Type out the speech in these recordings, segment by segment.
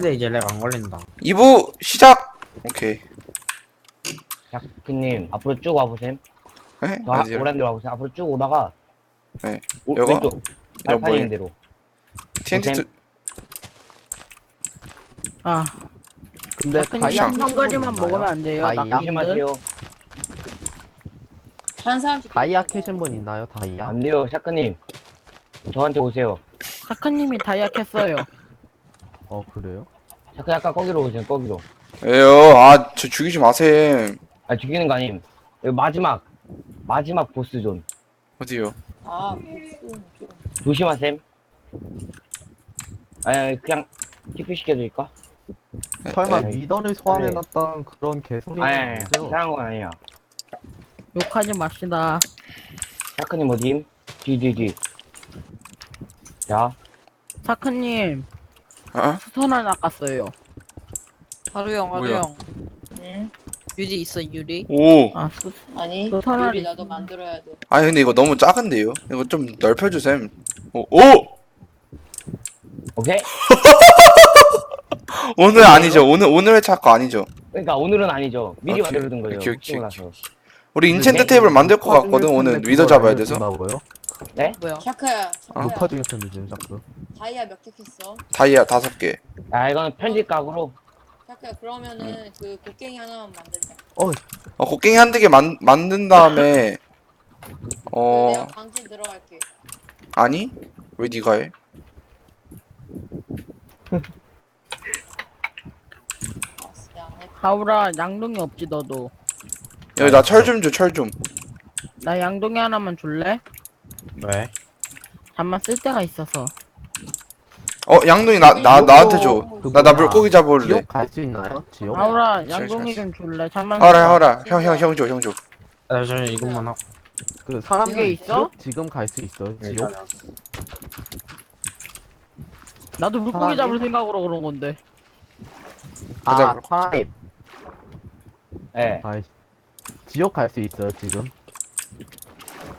킬때 이제 렉 안 걸린다 2부 시작 오케이 자크님 앞으로 쭉 와보셈. 에? 저 하- 어디로? 오랜 데로 와보셈. 앞으로 쭉 오다가 네. 오, 요거? 왼쪽 발판? 있는 대로. TNT 두... 아, 근데 그냥 한 가지만 먹으면 안 돼요. 조심하세요. 사람씩 다이아 캐신 분 있나요? 다이아? 안 돼요, 샤크님. 저한테 오세요. 사카님이 다이아 캤어요. 어 그래요? 샤크 약간 거기로 오세요, 거기로. 에요 아 저 죽이지 마셈 아 죽이는 거 아님. 여기 마지막 마지막 보스존. 어디요? 아 조심하셈. 아니 그냥 TP 시켜드릴까? 설마 네. 미더를 소환해놨던 그런 개소리 아니? 이상한 건 아니야. 욕하지 맙시다. 샤크님 어디임? 뒤뒤뒤. 자, 사카님, 어? 수선화 낚았어요. 하루형 뭐야? 하루형 응? 유리 있어 유리 오 아, 수, 아니 너 요리 나도 만들어야 돼 아니 근데 이거 너무 작은데요? 이거 좀 넓혀주셈 오! 오! 오케이. 오늘 아니죠 오늘 오늘 회차 거 아니죠 그러니까 오늘은 아니죠. 미리 오케이. 만들어둔 거예요. 오케이, 오케이. 우리 인챈트 네. 테이블 만들 것 같거든 오늘 위더 잡아야 돼서 고요 뭐야? 샤크야 샤크야. 중에 지금 자꾸. 다이아 몇 개 캤어? 다이아 다섯 개. 아 이거는 편집 각으로. 샤크야 그러면은 그 곡괭이 하나만 만들자. 어, 곡괭이 한두 개 만, 만든 다음에 어. 내가 강진 들어갈게. 아니? 왜 니가 해? 알았어 내가 안 할게 가오라, 양동이 없지, 너도. 여기 나 철 좀 줘 철 좀. 나 양동이 하나만 줄래? 왜? 잠만 쓸 데가 있어서. 어 양동이 나, 나 나한테 줘 나 나 물고기 잡아올래 지옥 갈 수 있나요? 지옥? 잘, 양동이 잘. 좀 줄래? 잠만 허라 쓸 허라 형 형 형 줘 형줘아 저는 이것만 하고 그 사람 그게 있어? 지옥 지금 갈 수 있어요? 네, 지옥? 나도 물고기? 잡을 생각으로 그런 건데. 가자, 아 그럼. 타입 예. 아이 지옥 갈 수 있어요 지금?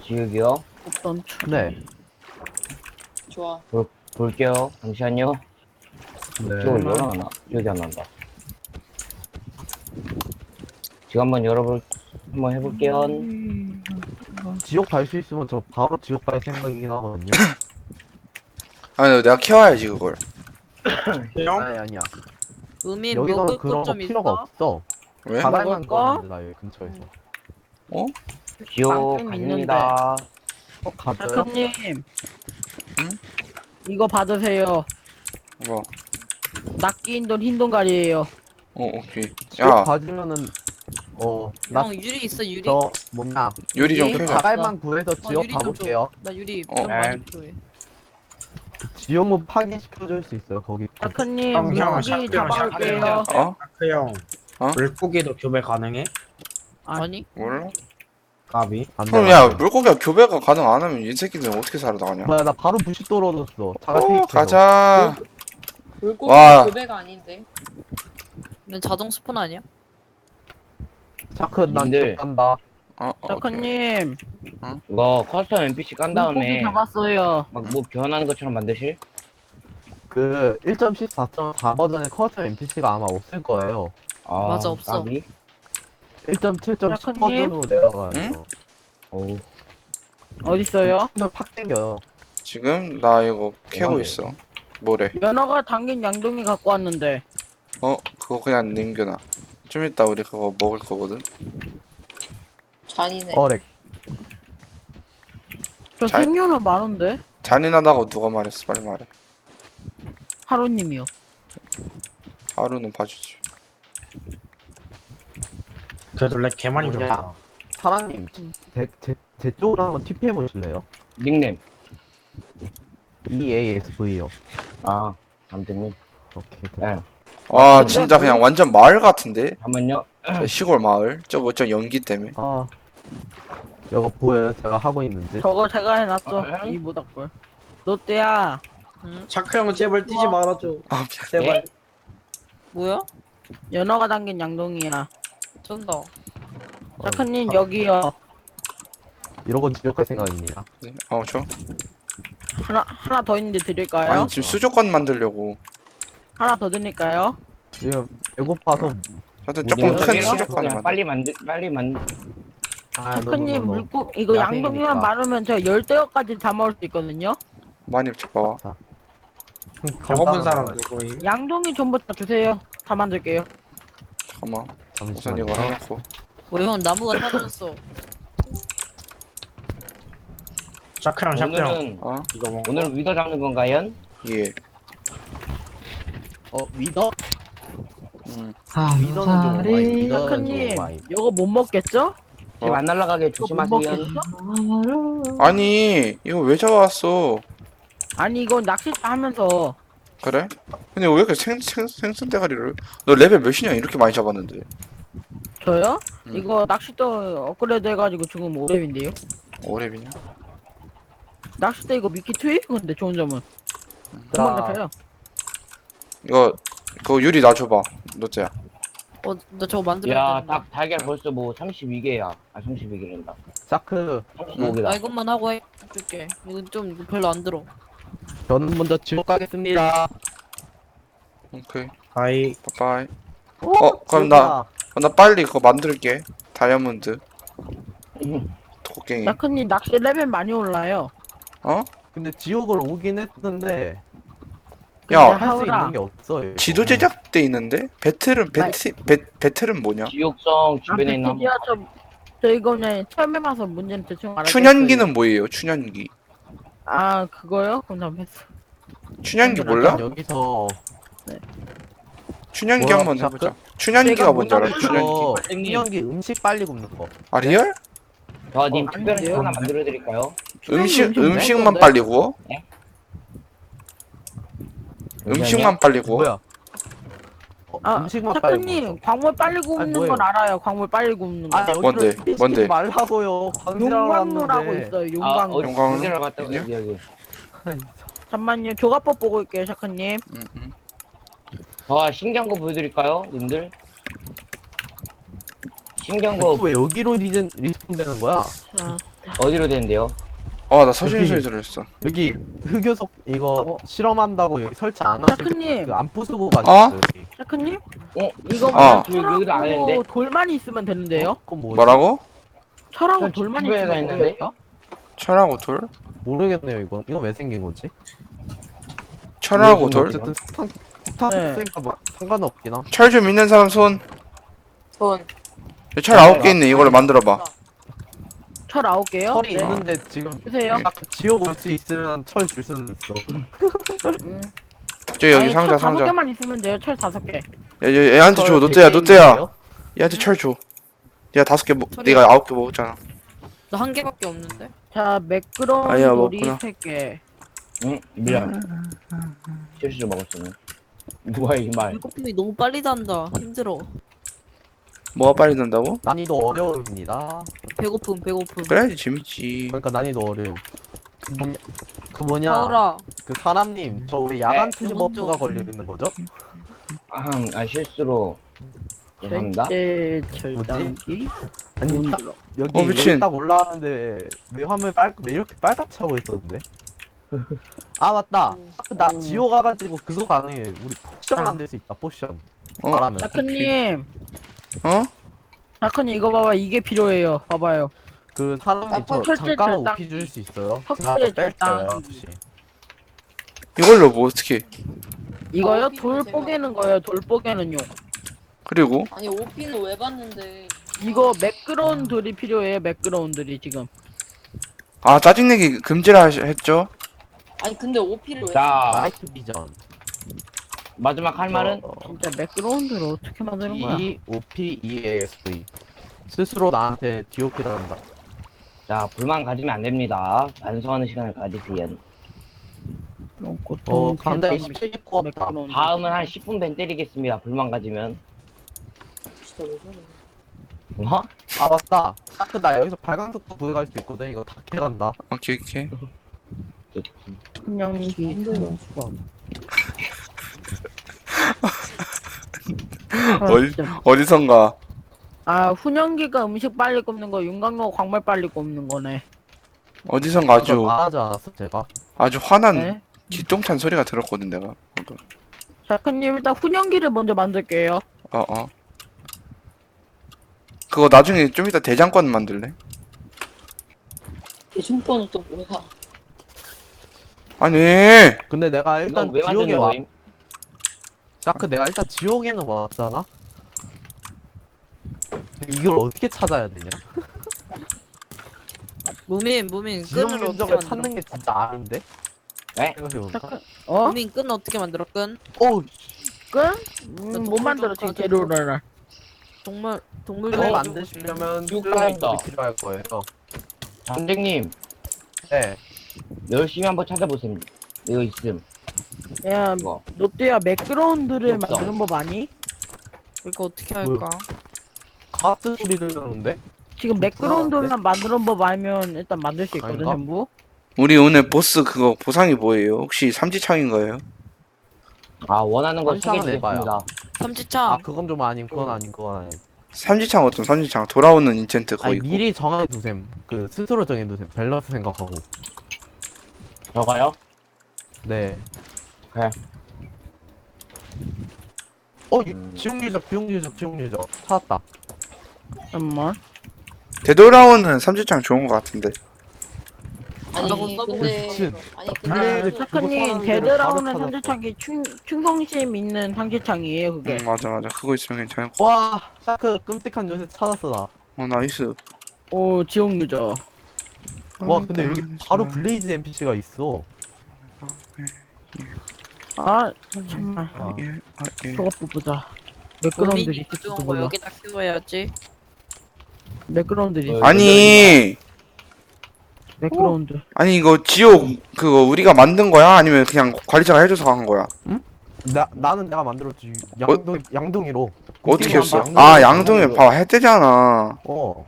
지우기요. 추. 네 좋아 볼게요. 잠시만요. 네 지금 열어놨나? 기억이 안 난다. 지금 한번 열어볼, 한번 해볼게요. 지옥 갈 수 있으면 저 바로 지옥 갈 생각이긴 하거든요 아니 내가 키워야지 그걸 형? 아니 아니야 의미 여기서는 먹을 그런 것거좀 필요가 있어? 없어 왜? 바닥만 먹을 거? 꺼는데 나 여기 근처에서 지옥 방금 갑니다. 어 가져요? 사카님. 응? 이거 받으세요. 뭐? 낚인 돈 흰 돈가리예요. 어 오케이 야 가지면은 어나 형 유리 있어 유리 저 뭐냐 요리 좀 예? 해봐 자갈만 구해서 어, 지옥 유리 좀 가볼게요 나 유리 어. 좀 많이 필요해 지옥문 파괴시켜줄 수 있어요 거기 사카님, 형, 형, 물고기 샤크형, 잡아올게요. 어? 형 어? 물고기도 교배 가능해? 아니 몰라? 까비 안 그럼 돼. 야 물고기가 교배가 가능 안 하면 이 새끼들은 어떻게 살아나가냐 뭐야 나 바로 부시 떨어졌어 어 페이크로. 가자 물고기 와. 교배가 아닌데 이건 자동 스폰 아니야? 자크 난 님들. 지옥 간다 어 오케이 사카님, 이거 커스텀 NPC 깐 물고기 다음에 잡았어요. 막뭐 교환하는 것처럼 만드실? 그 1.14.4 버전의 커스텀 NPC가 아마 없을 거예요 아, 맞아, 없어. 까비? 1.7.10 약간님? 버전으로 내려가요 응? 어우, 어딨어요? 그냥 팍 땡겨요 지금 나 이거 캐고. 있어 뭐래 연어가 당긴 양동이 갖고 왔는데. 어 그거 그냥 남겨놔 좀 이따 우리 그거 먹을 거거든 잔이네 어렉 저 잘- 생연어 많은데? 잔인하다고 누가 말했어 빨리 말해 하루님이요. 하루는 봐주지 그래도 렉 개많이 뭐냐? 들었다 사장님 제, 제, 제 쪽으로 한번 TP 해보실래요? 닉네임. EASV요 아, 남대님. 오케이 예. 와 진짜 그냥 완전 마을 같은데 잠깐만요. 저 시골 마을 저거 저 연기 때문에 아 이거 보여요 제가 하고 있는지 저거 제가 해놨어. 어, 이 모닥불. 롯데야, 차크 형 제발 뛰지 말아줘 아 미안 제발 뭐야? 연어가 당긴 양동이야. 쩐다 사카님 여기요. 이러고 지옥갈 생각입니다 어저 하나 하나 더 있는데 드릴까요? 아니 지금 수족관 만들려고 하나 더 드릴까요? 지금 배고파서 하여튼 우리 조금 큰 그냥 만 빨리 만들 빨리 만 아, 샤크님 너무, 너무. 물고 이거 야생이니까. 양동이만 많으면 저 열대어까지 다 먹을 수 있거든요. 많이 잡아와 먹어본 사람 누구임? 양동이 전부 다 주세요. 다 만들게요. 잠깐만 우선 잠시만요. 이거 해놓고 왜형 나무가 사라졌어? 샤크랑 샤크랑 오늘은 어? 이거 오늘은 위더 잡는 건가요? 예 어, 위더? 음. 아, 위더는 좀 오바이. 위더는 좀 샤크님 오바이. 이거 못 먹겠죠? 집안 날아가게 이거 못 조심하세요. 먹겠죠? 아니 이거 왜 잡아왔어 아니 이거 낚시 하면서 그래? 근데 왜 이렇게 생, 생, 생선 대가리를 너 레벨 몇이냐 이렇게 많이 잡았는데 저요? 음. 이거 낚싯도 업그레이드 해가지고 지금 5렙인데요. 오래비냐? 낚싯대 이거 미끼 트위? 근데 좋은 점은 금방 잡혀요. 이거 그거 유리 놔줘봐 노재야 어, 나 저거 만들어야 야, 되는데. 딱 달걀 벌써 뭐 32개야. 아, 32개란다. 샤크, 35개다. 아 이것만 하고 해. 줄게. 이건 좀 이거 별로 안 들어. 저는 먼저 지옥 가겠습니다. 오케이 가이 빠빠이 어 그럼 나나 빨리 그거 만들게 다이아몬드 토끼 샤크님 낚시 레벨 많이 올라요. 어? 근데 지옥을 오긴 했는데 야 할 수 하울아. 있는 게 없어요. 지도 제작 돼 있는데 배틀은 배틀 배, 배틀은 뭐냐? 지옥성 아, 주변에 있는 저, 저 이거는 처음 해봐서 문제는 대충 알아요. 춘향기는 뭐예요? 춘향기 아 그거요? 그럼 나 했어. 춘향기 몰라? 여기서 춘향기 뭐야, 한번? 해보자 춘향기가 뭔지 알아요? 뭔가 춘향기. 춘향기 음식 빨리 굽는 거. 아 리얼? 저님 어, 특별한 집? 하나 만들어 드릴까요? 음식 음식 음식만 먹는데? 빨리 구워? 네? 음식만 빨리 구워? 뭐야? 어, 아 음식만 빨리 샤크님 굽는 거. 광물 빨리 굽는 뭐예요? 건 알아요. 광물 빨리 굽는 거. 아, 여기로 뭔데? 시키지 뭔데? 말라고요. 용광로라고. 있어요. 아, 용광로. 어디 용광로? 어디로 갔다 있냐? 여기 여기. 잠만요. 조가법 보고 있게요, 샤크님. 음, 음. 저 신기한 거 보여드릴까요, 님들? 신기한 거 왜 여기로 리전 리스폰 되는 거야? 자, 어디로 되는데요? 아, 나 서신 여기. 소리 들었어. 여기 흑요석 이거 실험한다고 여기 설치 안 하시고 샤크님, 그 안 부수고가 어? 있어요. 여기. 샤크님. 어? 이거 아. 여기- 여기도 안 했는데? 철하고 돌만 있으면 되는데요? 그건 뭐지? 뭐라고? 철하고 저 돌만 있으면? 되는데요? 철하고 돌? 모르겠네요 이거. 이거 왜 생긴 거지? 철하고 돌? 어쨌든 스탄 스탄 네. 쓰니까 뭐 상관없긴 함. 철 좀 있는 사람 손. 손. 철 아홉 개 있네. 이걸로 만들어봐. 철 아홉 개요? 철이 네. 있는데 지금 주세요. 딱 지옥 올수 있으면 철 줄 수는 있어. 음. 저 여기 아니, 상자 철 다섯 상자. 야, 개만 있으면 돼요. 철 다섯 개. 얘, 얘한테 줘. 철 노태야, 100개 노태야. 있는데요? 얘한테 철 줘. 얘가 다섯 개 먹, 철이요? 네가 아홉 개 먹었잖아. 나 한 개밖에 없는데. 자, 매끄러운 아야, 돌이 먹구나. 세 개. 응? 미안. 실수 먹었어. 뭐야 이 말? 배고픔이 너무 빨리 단다. 힘들어. 뭐가 빨리 된다고? 난이도 어려움입니다. 배고픔, 배고픔. 그래야지 재밌지. 그러니까 난이도 어려움. 그 뭐냐, 그 뭐냐. 그 사람님 저왜 야간 네, 투지 버프가 걸려 있는 거죠? 아, 아 실수로 죄송합니다. 절대 절단기. 아니 딱 여기 어, 미친. 여기 딱 올라왔는데 왜 화면 빨 왜 이렇게 빨갛게 하고 있었는데? 아 맞다. 나 지옥 가가지고 그거 가능해. 우리 포션 만들 수 있다. 포션. 어? 샤크님, 어? 샤크님 이거 봐봐. 이게 필요해요. 봐봐요. 그 사람이 아, 저 철제 절단. 오피 줄 수 있어요? 철제 나 뺄게요. 절단. 혹시. 이걸로 뭐 어떻게? 이거요? 어, 돌. 뽀개는 거예요. 돌 뽀개는요. 그리고 아니 오피는 왜 봤는데? 이거 매끄러운 돌이 필요해요. 매끄러운 돌이 지금. 아 짜증내기 금지라 하시- 했죠? 아니 근데 오피를 왜? 자 나이트 비전. 마지막 할 말은 어, 진짜 매끄러운 돌 어떻게 만드는 거야? E O P E A S V. 스스로 나한테 디오피를 한다. 자 불만 가지면 안 됩니다. 반성하는 시간을 가지세요. 어, 간다 27일 것 같다. 매끄러운 돌. 다음은 한 10분 밴 때리겠습니다. 불만 가지면. 진짜 왜 저래? 뭐? 아 맞다. 아까 나 여기서 발광석도 구해갈 수 있거든. 이거 다 캐간다. 오케이 오케이. 그냥 이게 힘들어. 어디 어디선가 아 훈연기가 음식 빨리 굽는 거, 윤광로 광물 빨리 굽는 거네. 어디선가 아주 말하지 않았어 제가. 아주 화난 네? 기똥찬 소리가 들었거든 내가. 자크님 일단 훈연기를 먼저 만들게요. 어 어 그거 나중에 좀 이따 대장권 만들래? 대중권은 또 뭐야? 아니 근데 내가 일단 왜 지옥에 만드는 와 거임? 자크 내가 일단 지옥에는 왔잖아 이걸 어떻게 찾아야 되냐 무민 무민 지옥 끈을 어떻게 흔적을 만들어? 찾는 게 진짜 아닌데? 네? 생각해보니까 어? 무민 끈 어떻게 만들어? 끈오 끈? 나 음, 못 만들어 좀 지금. 재료를. 동물 동물 좀 만드시려면. 슬라임이 필요할 거예요 선생님 네 열심히 한번 찾아보세요. 이거 있음. 야, 이거. 롯데야 매끄러운들을 없어. 만드는 법 아니? 이거 어떻게 할까? 가스 소리 들렸는데? 지금 매끄러운들만 만드는 법 알면 일단 만들 수 있거든 아닌가? 전부. 우리 오늘 보스 그거 보상이 뭐예요? 혹시 삼지창인 거예요? 아 원하는 거 한창은 세개 해봐요. 드렸습니다. 삼지창 아 그건 좀 아닌 그건 아닌 그건 아닌 삼지창 어떤 삼지창 돌아오는 인챈트 그거 아니 있고 미리 정해두셈 그 스스로 정해두셈 밸런스 생각하고 저가요? 네 그래. 어 음. 지옥 유적 지옥 유적 지옥 유적 찾았다 잠깐만. 되돌아오는 삼지창 좋은 거 같은데 아니 근데 미친. 아니 아, 근데 사람들은 되돌아오는 바로 충 충성심 있는 상대창이에요 그게. 응 맞아 맞아 그거 있으면 괜찮을 와 샤크 끔찍한 요새 찾았어 나어 나이스 오 지옥 유저. 와 근데 여기 바로 블레이즈 NPC가 있어 아 잠깐만. 아, 예, 아, 예. 저것 보자. 매끄러운들이 무민이 있을지도 좋은 거. 여기다 키워야지 매끄러운들이. 어, 있어. 아니 매끄러운들. 아니 이거 지옥 그거 우리가 만든 거야? 아니면 그냥 관리자가 해줘서 한 거야? 나, 나는 내가 만들었지 양동, 양동이로 어떻게 했어? 아. 양동이 봐 해대잖아 어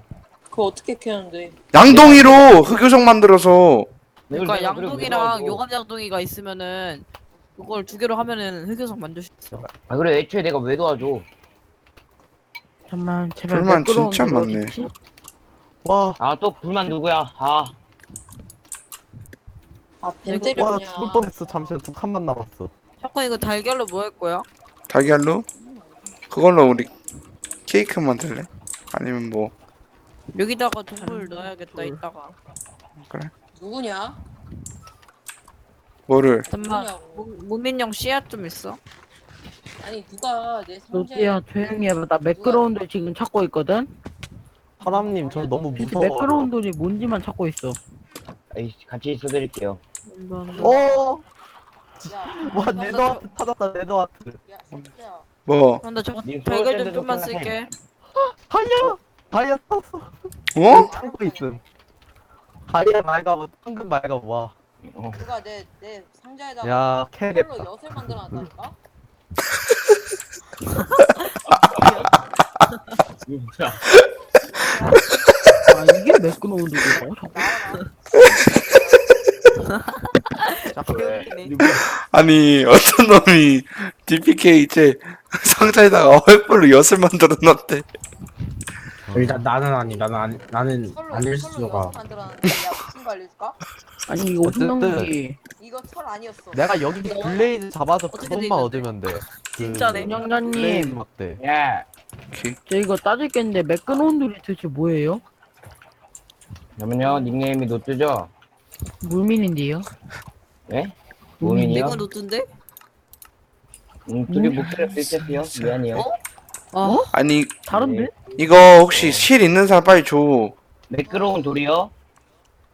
그거 어떻게 캐는데? 양동이로 흑요석 만들어서 그러니까 양동이랑. 요감 양동이가 있으면은 그걸 두 개로 하면은 흑요석 만들 수 있어 아 그래 애초에 내가 왜 도와줘? 잠만 제발 불만 진짜 많네. 와, 아 또 불만 누구야? 아 아뱀 와 때렸냐? 죽을 뻔했어 잠시만 두 칸만 남았어 자꾸 이거 달걀로 뭐 할 거야? 달걀로? 그걸로 우리 케이크 만들래? 아니면 뭐 여기다가 동물 넣어야겠다 이따가 누구냐? 뭐를 잠만? 무민형 씨앗 좀 있어? 아니 누가 내 상자에 롯데야 조용히 해봐. 나 매끄러운들 지금 찾고 있거든. 사람님 저 너무 무서워 매끄러운들이 뭔지만 찾고 있어. 에이, 같이 있어드릴게요. 어? 야, 와 네더아트 찾았다 네더아트 야, 진짜. 뭐 근데 저거 님 달걀 좀 좀만. 쓸게 다이아 다이아 떴어 어? 찾고 있음 다이아 말가고 황금 말가고 와 어. 누가 내 내 상자에다가 야, 캐겠다. 엿을 만들어놨다니까? 아 이게 매끄러운들이고. 나와라. 아니 어떤 놈이 DPK 이제 상자에다가 횃불로 엿을 만들어 놨대 일단 나는 아니 나는 아니, 나는 철로 수가 엿을 만들어놨는데 야 알려줄까? 아니 이거 어쨌든. 훈연기. 이거 철 아니었어. 내가 여기 블레이즈 잡아서 어떻게 그것만 돼 얻으면 돼 진짜네. 그 블레이즈 운영자님, 막대 예. 저 이거 따질 게 있는데 매끄러운들이 도대체 뭐예요? 잠깐만요. 닉네임이 노트죠? 물민인데요. 예? 음, 무민이요? 내가 놓던데? 음, 둘이 목소리가 비슷했어요. 미안해요. 아 아니 다른데? 이거 혹시 실 있는 사람 빨리 줘 매끄러운 돌이요?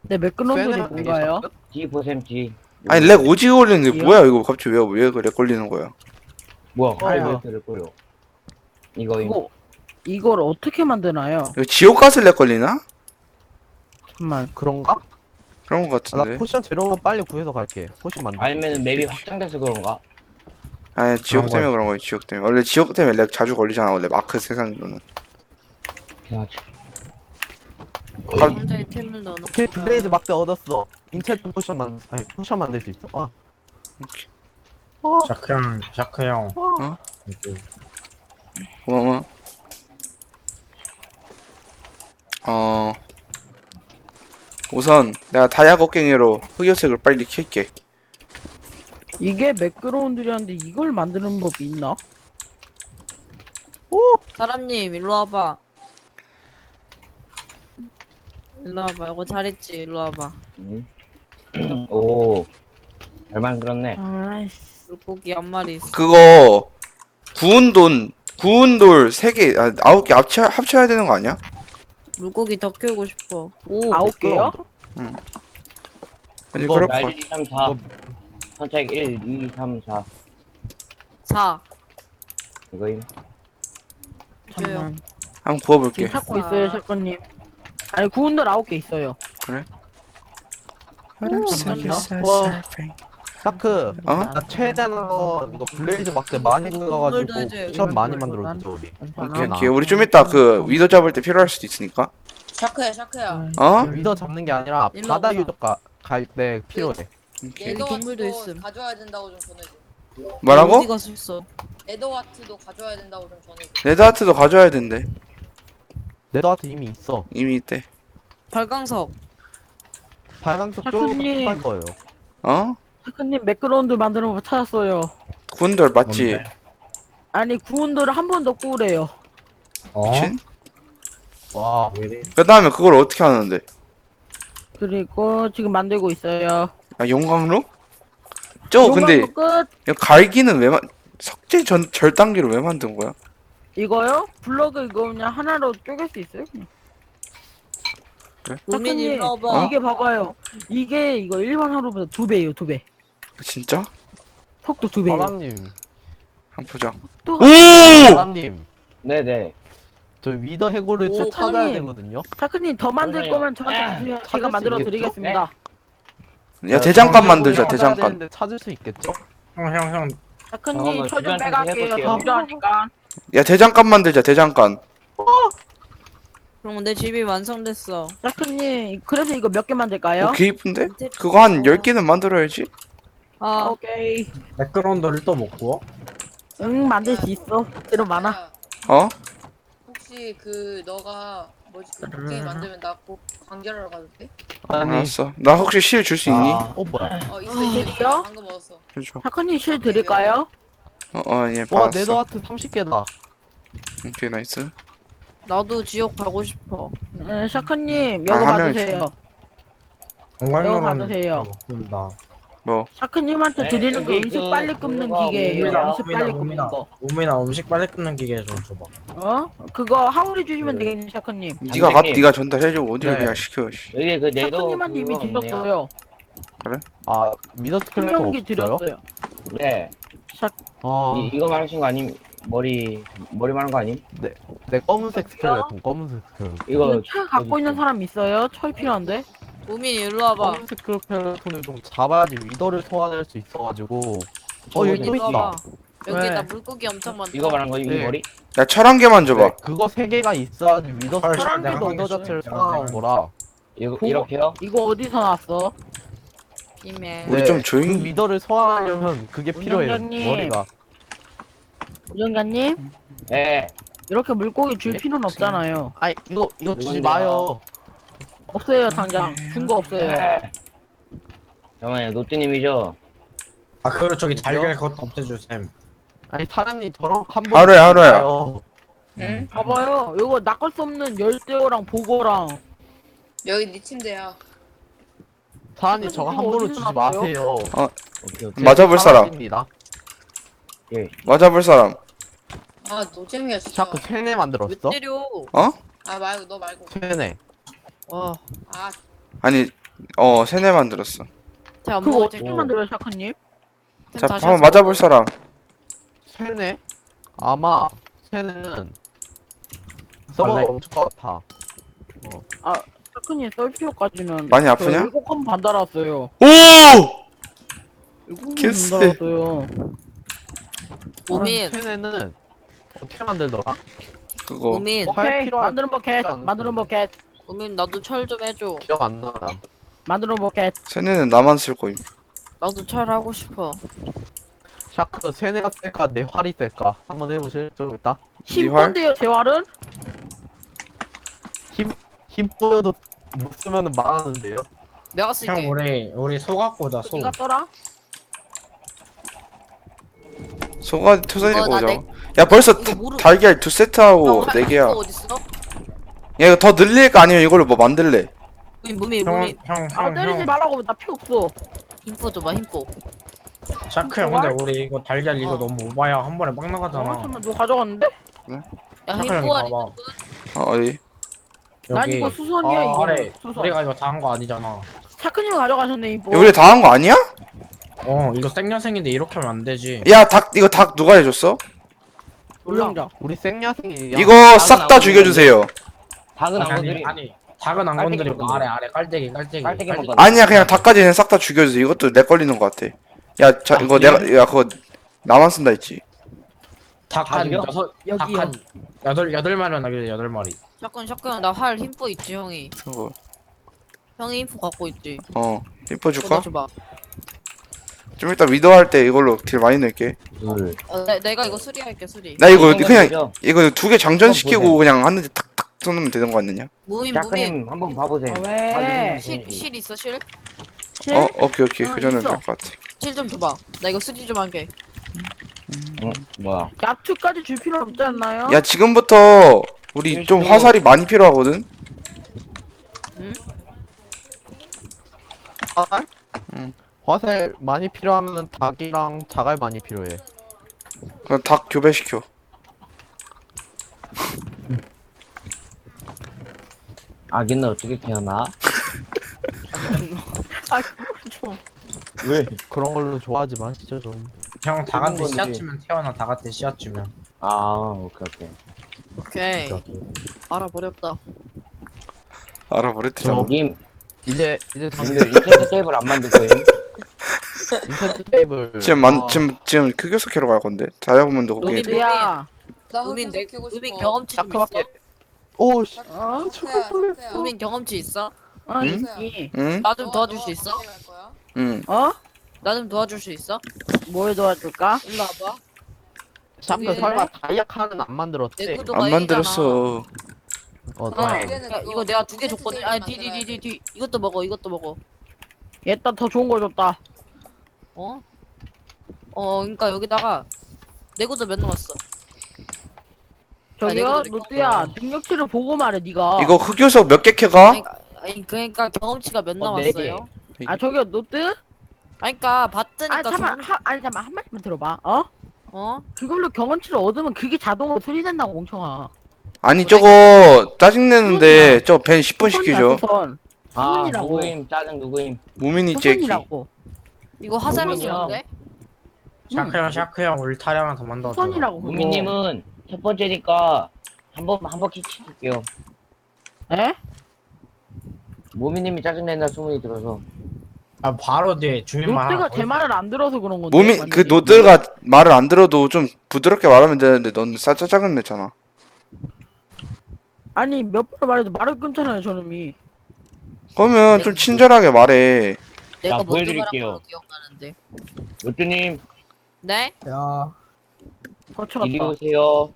네 매끄러운들이 쇠는 뭔가요? G 보셈 G. 아니 렉 오지게 걸리는 게 뭐야 이거 갑자기 왜, 왜 그래 걸리는 거야 뭐야? 아야. 왜 이렇게 거려? 이거 이거. 이거 이걸 어떻게 만드나요? 이거 지옥가스 렉 걸리나? 잠만. 그런가? 그런 거 아, 나 같은데 포션 재료만 빨리 구해서 갈게 포션 만들 아니면 맵이 확장돼서 그런가? 아니 지옥 그런 때문에 그런 거야 지옥 때문에 원래 지옥 때문에 렉 자주 걸리잖아 원래 마크 세상으로는 그래가지고. 상자에 템을 넣어놓고. 오케이 블레이즈 막대 얻었어. 인체트 포션 만 아니 포션 만들 수 있어. 아. 샤크 형 샤크 형. 어? 이제. 고마워. 어. 우선 내가 다이아 곡괭이로 흑요색을 빨리 킬게. 이게 매끄러운들이었는데 이걸 만드는 법이 있나? 사람님 일로 와봐. 일로 와봐. 이거 잘했지. 일로 와봐. 응? 오. 잘 만들었네. 아이씨. 물고기 한 마리 있어. 그거 구운 돈 구운 돌 3개 아, 9개 합쳐, 합쳐야 되는 거 아니야? 물고기 더 키우고 싶어. 오. 아홉 개요? 아니 그거 그럴 나거 1, 2, 3, 4. 선택 1, 2, 3, 4. 4. 이거임. 잠깐만. 한번 구워 볼게 지금 찾고 있어요, 샷건님. 아니 구운들 아홉 개 있어요. 와. 샤크. 어? 나 최대한 거 이거 블레이즈 막대 많이 굴러가지고 오늘도 쿠션 많이 만들어주자 우리. 오케이 오케이 우리 좀 이따 그 위도 잡을 때 필요할 수도 있으니까 샤크야 샤크야. 어? 위더 잡는 게 아니라 일로 바다 와봐. 유적 갈때 필요해. 오케이. 에더와트도 있음. 가져와야 된다고 좀 전해줘. 뭐라고? 어디 가서 있어? 에더와트도 가져와야 된다고 좀 전해줘. 레드하트도 가져야 된대 네더한테 이미 있어. 이미 있대 발광석. 발광석 샤크님. 쪽할 거예요. 어? 샷건님 매끄러운들 만드는 법 찾았어요. 구운 돌 맞지? 뭔데? 아니 구운들을 한 번 더 구우래요. 어? 미친? 와. 왜? 그 다음에 그걸 어떻게 하는데? 그리고 지금 만들고 있어요. 아 용광로? 저거 근데 요강도 끝. 이거 갈기는 왜 만... 석재 전 절단기로 왜 만든 거야? 이거요? 블럭을 이거 그냥 하나로 쪼갤 수 있어요? 그냥. 우민 샤크님, 일로 와봐. 이게 봐봐요. 이게 이거 일반 하루보다 두 배예요, 두 배. 진짜? 속도 두 배예요. 사람님. 한 번 보자 또 오! 사람님. 네네. 저 위더 해골을 오, 좀 찾아야 사장님. 되거든요. 샤크님 더 만들. 거면 저한테 주세요. 찾을 제가 수 만들어 있겠죠? 드리겠습니다. 야 대장간 만들자 찾아야 대장간 되는데 찾을 수 있겠죠? 형, 형, 형. 샤크님 잠깐만, 저좀 주변 빼갈게요. 해볼게요. 더 필요하니까. 야 대장간 만들자 대장간 그럼 내 집이 완성됐어. 샤크님 그래서 이거 몇 개 만들까요? 오개 이쁜데? 그거 한 10개는 만들어야지 아, 오케이. 매끄러운돌을 또못 구워? 응 만들 수 있어. 재료 많아. 야, 어? 혹시 그 너가 뭐지 그 곡괭이 만들면 나꼭 관계하러 가도 돼? 아니. 알았어 나 혹시 실 줄 수 있니? 아, 어 뭐야? 어 있어 있어. 있어. 실이요? 방금 얻었어. 해줘 샤크님 실 드릴까요? 어어예 와 받았어 네더하트 30개다. 오케이 나이스 나도 지옥 가고 싶어. 네, 샤크님 아, 한 명이 받으세요. 공갈로만 받으세요. 구운다. 뭐 샤크님한테 네, 드리는 거 여기 음식 그- 빨리 굽는 그거 기계예요. 음식 빨리 굽는 거. 오미나 음식 빨리 끓는 기계 좀 줘봐. 어? 그거 하울이 주시면 되겠네, 샤크님. 네가 가 선생님. 네가 전달해줘 어디를 네. 그냥 시켜 씨. 여기 그 네더 샤크님한테 이미 그거 없네요. 드렸어요. 아 미더 스켈레톤 분명히 없어요? 드렸어요. 네. 아, 이, 이거 말하신 거 아님? 머리 머리 말한 거 아님? 네 검은색 스켈레톤, 검은색 스켈레톤. 이거 철 갖고 있는 사람 있어요? 철 필요한데? 우민 일로 와봐. 검은색 스켈레톤을 좀 잡아야지 위더를 소환할 수 있어가지고. 어 여기 또 일로 있다. 와봐. 여기다 네. 물고기 엄청 많다. 이거 말한 거 이거 네. 머리? 야 철 한 개만 줘봐 네, 그거 세 개가 있어야지 위더 사람도 내가 위더. 자체를 하겠어. 거라. 이거 이렇게요? 이거 어디서 나왔어? 이메. 우리 좀 조용히- 그 위더를 소환하려면 그게 필요해요. 머리가. 우정관님 네. 이렇게 물고기 줄 네? 필요는 없잖아요. 아이 이거 이거 주지? 마요. 없어요 당장. 준거 없어요. 네. 잠깐만요 노트님이죠? 아, 그리고 저기 달걀 그것도 없애줄 쌤. 아니 사람이 저런 한번 하루에, 하루에. 응? 봐봐요. 이거 낚을 수 없는 열대어랑 보고랑 여기 네 침대야. 사람이 저거 한 번로 주지 마세요. 오케이 오케이. 맞아볼 사람 입니다. 예. 맞아볼 사람 아 노잼이야 진짜. 자꾸 세네 왜 만들었어? 때려? 아 말고 너 말고. 세네. 와, 아 아니 어 세네 만들었어 쟤안 그거 먹을 어떻게 테니까. 만들어요 샤크님? 자 다시 한번 하자. 맞아볼 사람 세네? 아마 세네는 서버가 원래- 엄청 같아. 샤크님 썰 필요까지는 많이 아프냐? 저 일곱 건반 달았어요. 오! 일곱 개쎄. 건 달았어요. 우민, 세네는 어떻게 만들더라? 그거 우민, 뭐할 오케이 필요한- 만드는 버켓 만드는 버켓 우민 나도 철 좀 해줘. 기억 안 나. 만드는 버켓 세네는 나만 쓸 거임 나도 철 하고 싶어. 샤크 세네가 셀까 내 활이 셀까? 한번 해보실? 좀 있다. 네 활? 10번대요 재활은? 힘 보여도 못 쓰면은 망하는데요. 내가 쓸게. 형, 우리, 우리 소 갖고 오자, 소. 네가 써라? 소가 이거 나 보자. 내- 야 벌써 이거 다- 모르- 달걀 두 세트 하고 네 개야. 야? 이거 더 늘릴까 아니면 이걸로 뭐 만들래? 무민 무민 무민 아 때리지 형형형 말라고 나피 없어 힘포 줘봐 힘포. 샤크 형 근데 우리 이거 달걀 이거 어. 너무 오바야 한 번에 막어 나가잖아 잠깐만 너 가져갔는데? 야 힘포 아니 봐봐 어, 어디? 난 여기 이거 수선이야 아, 이거 아래 수선 우리가 이거 다 한 거 아니잖아 차크님 가져가셨네 이거 야, 우리 다한거 아니야? 어 이거 생년생인데 이렇게 하면 안 되지 야 닭 이거 닭 누가 해줬어? 울렁자 우리 생야생이 이거 싹 다 죽여주세요. 닭은 안 아니 건드리. 아니 작은 안 깔때기 건드리고 건드려. 아래 아래 깔때기 깔때기 깔때기만 깔때기. 건드려. 아니야 그냥 닭까지는 싹 다 죽여주세요. 이것도 내 걸리는 거 같아. 야 자, 이거 내가 야 그거 나만 쓴다 했지. 닭한? 여섯 여기요 닭한 여덟 여덟 마리만 나길래 여덟 마리 샷건 샷건 나 활 힘포 있지 형이. 저거 형이 힘포 갖고 있지. 어 그거 이뻐줄까? 줘봐. 좀 이따 위도 할때 이걸로 딜 많이 낼게. 둘. 어, 내, 내가 이거 수리할게 수리. 나 이거 그냥. 이거 두 개 장전시키고 그냥 하는데 탁탁 쏘면 되는 거 아니냐? 무민. 샤크님 한번 봐보세요. 아, 왜? 실, 실 있어 실? 실? 어 오케이 오케이 어, 그 정도는 있어. 될것 같아. 실 좀 줘봐. 나 이거 수리 좀 할게. 어, 뭐야? 야투까지 줄 필요 없지 않나요? 야 지금부터 우리 좀 화살이 많이 필요하거든. 화살? 응. 화살 많이 필요하면 닭이랑 자갈 많이 필요해. 그럼 닭 교배시켜. 아기는 어떻게 태어나? 아 좀. 왜? 그런 걸로 좋아하지 마시죠 좀. 형 닭한테 건지. 씨앗 주면 태어나 닭한테 씨앗 주면 아, 오케이 오케이. 오케이. 알아버렸다. 알아버렸지. 저거. 님, 이제 이제 근데 당근 인터넷 테이블 안 만들 거예요? 인터넷 테이블. 지금 만 아, 지금 지금 크교수 캐러 갈 건데 자자분도 거기 여기 야나 무민 내 키고 싶어. 경험치 좀 있어? 샤크밖에. 오 씨. 어? 샤크야, 샤크야. 무민 경험치 있어? 아 응? 나 좀 도와줄 수 있어? 응. 어? 나 좀 도와줄 수 있어? 뭘 도와줄까? 일로 와봐. 저기- 설마 다이아 칸은 안 만들었지? 내안 만들었어. 어, 어, 야, 그거 이거 내가 두 개 줬거든. 제일 아니 만들어야 돼. 디디디디 이것도 먹어. 이것도 먹어. 얘따 더 좋은 거 줬다 어? 어, 그러니까 여기다가 내구도 몇 남았어? 저기요 내가 노트야 능력치를 보고 말해 니가 이거 흑요석 몇개 캐가? 아니, 아니 그러니까 경험치가 몇 어, 네 개. 남았어요? 아 저기요 노트? 아니 그러니까 아니 봤으니까 잠깐 경... 하, 아니 잠깐 한 말씀만 들어봐 어? 어? 그걸로 경험치를 얻으면 그게 자동으로 수리된다고 멍청아 아니 저거 짜증 내는데 저 벤 10분 시키죠. 수선 아, 수선이라고 누구임? 짜증 누구임? 무민이. 수선이라고 이거 화살로 뭐야? 쏘는데? 샤크 형 샤크 형 우리 타령 하나 더 만들어 수선이라고 그거 무미님은 첫 번째니까 한 번, 한 바퀴 치실게요. 에? 무미님이 짜증 낸다 소문이 들어서. 아 바로 뒤에 주민만 노트가 하나 제더 말을 안 들어서 그런 건데 무민 그 완전히. 노들가 말을 안 들어도 좀 부드럽게 말하면 되는데 넌 싸짜 짜증 냈잖아. 아니 몇 번을 말해도 말을 끊잖아요 저놈이 그러면 좀 친절하게 말해. 내가 자, 먼저 말한 보여드릴게요. 걸로 기억나는데 로뚜님, 네? 야 거쳐갔다 이리 오세요.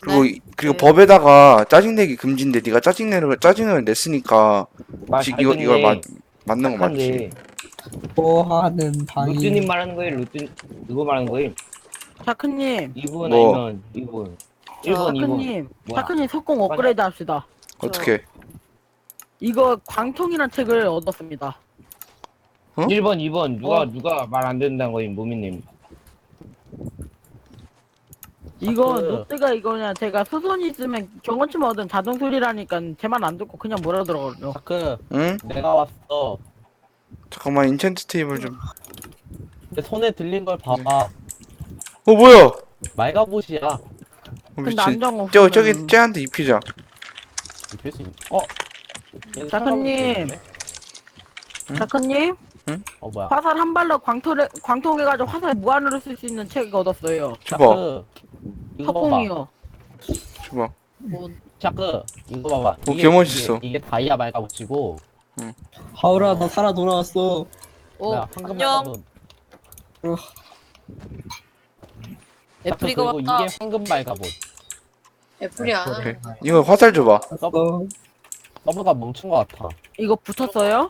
그리고 네. 이- 그리고 네. 법에다가 짜증 내기 금지인데 네가 짜증 내는 걸 짜증을 냈으니까 잘 이거. 이걸 맞 맞는 거 맞지. 착한데. 뭐하는 루뚜님 말하는 거예요, 루뚜, 누구 말하는 거예요? 자크님 2분 뭐. 아니면 2분. 1번, 2분. 자크님 뭐야? 자크님 석공 업그레이드 합시다 어떻게? 이거 광통이란 책을 얻었습니다 1번, 2번. 누가, 어. 누가 말안 듣는다는 거예요, 무미님. 이거. 노트가 이거 그냥 제가 수선이 있으면 경험치 얻은 자동 소리라니까 제말안 듣고 그냥 뭐라 들어거든요 샤크 응? 내가 왔어. 잠깐만 인챈트 테이블 좀. 내 손에 들린 걸 봐봐. 어 뭐야? 말가봇이야. 어, 근데 미친. 안정 없어 저 저기 쟤한테 입히자. 입힐 수 있... 어? 얘는 작가님. 자크님 어 뭐야? 화살 한 발로 광통해 광통해가지고 화살 무한으로 쓸 수 있는 책 얻었어요 줘봐. 샤크 이거 봐봐. 석공이요 줘봐. 뭐 샤크 이거 봐봐. 오, 이게- 개 멋있어. 이게, 이게 다이아 말가봇이고. 하울아 너 살아 돌아왔어 오, 야, 황금 안녕. 애플이가 그리고 왔다. 이게 황금. 애플이 안 그래. 하는 이거 화살 줘봐. 어 서브가 멈춘 것 같아. 이거 붙었어요?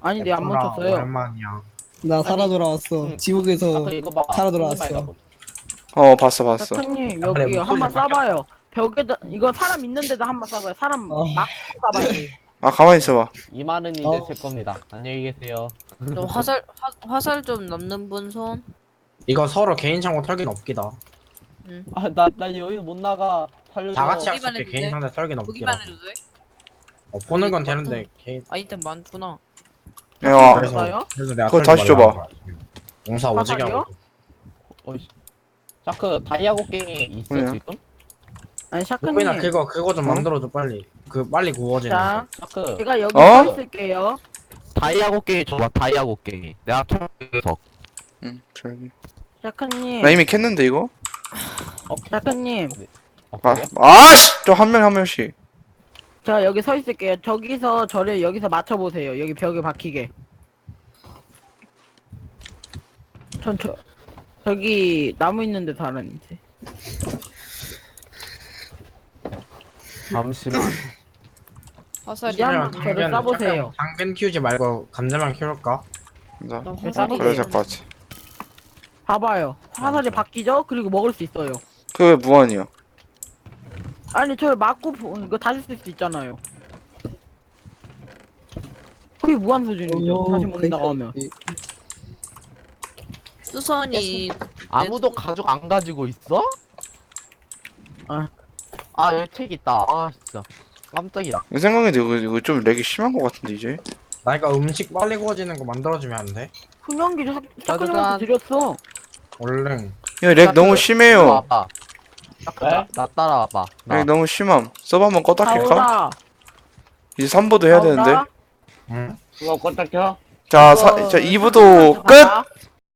아닌데 안 멈췄어요 얼마냐 나 살아 돌아왔어. 응. 지옥에서 이거 봐. 살아 돌아왔어. 어 봤어 봤어 작가님 아, 여기 한번. 쏴봐요 벽에다 이거 사람 있는데도 한번 쏴봐요 사람 어. 막 쏴봐야 돼 아 가만히 있어봐 이만은 이제 어. 제 겁니다. 안녕히 계세요. 좀 화살 화, 화살 좀 남는 분 손. 이거 서로 개인 창고 털기는 없기다. 아, 나, 나 여기 못 나가. 살려줘. 다 같이 보기만 학습해 해도 개인 돼? 상대 털기는 없기다. 보기만 해도 돼? 어, 보는 건 되는데 개인. 아이템 많구나. 야 그래서 뭐요? 그래서 내가 그거 털지 다시 줘봐. 거야. 용사 오지게 화살이요? 하고. 어이씨. 샤크 다이아고 게임이 있어 뭐야? 지금? 아니 샤크님 그거 그거 좀 어? 만들어줘 빨리. 그 빨리 구워지는. 자 거. 샤크 제가 여기 어? 서 있을게요 다이아고 게임 줘봐. 다이아고 게임. 내가 켜서. 응 저기 샤크님 나 이미 캤는데 이거 샤크님 어, 아 그래? 아씨 좀한명 한 명씩 제가 여기 서 있을게요 저기서 저를 여기서 맞춰 보세요 여기 벽에 박히게 전 저, 저기 나무 있는데 다른지 잠시만. 화살이 저를 당근- 쏴보세요. 당근 키우지 말고 감자만 키울까? 나나 화살이- 화살이 그래야 될것 같아 봐봐요. 화살이 바뀌죠? 그리고 먹을 수 있어요. 그게 왜 무한이야 아니 저를 맞고 보- 이거 다시 쓸 수 있잖아요. 그게 무한 수준이죠. 어, 다시 먹는다고 하면. 수선이 아무도 가죽 안 가지고 있어? 아. 아 여기 책 있다. 아 진짜 깜짝이야. 내 생각에도 이거, 이거 좀 렉이 심한 것 같은데 이제 나 이거 음식 빨리 구워지는 거 만들어주면 안 돼? 훈련기 짜자잔. 샤크님한테 드렸어 얼른. 이거 렉 너무 심해요 와봐. 샤크 나, 나 따라와봐. 나. 렉 너무 심함 서버 한번 껐다 킬까? 이제 3부도 해야 되는데 응? 그거 껐다 켜. 자, 사, 자 2부도 끝!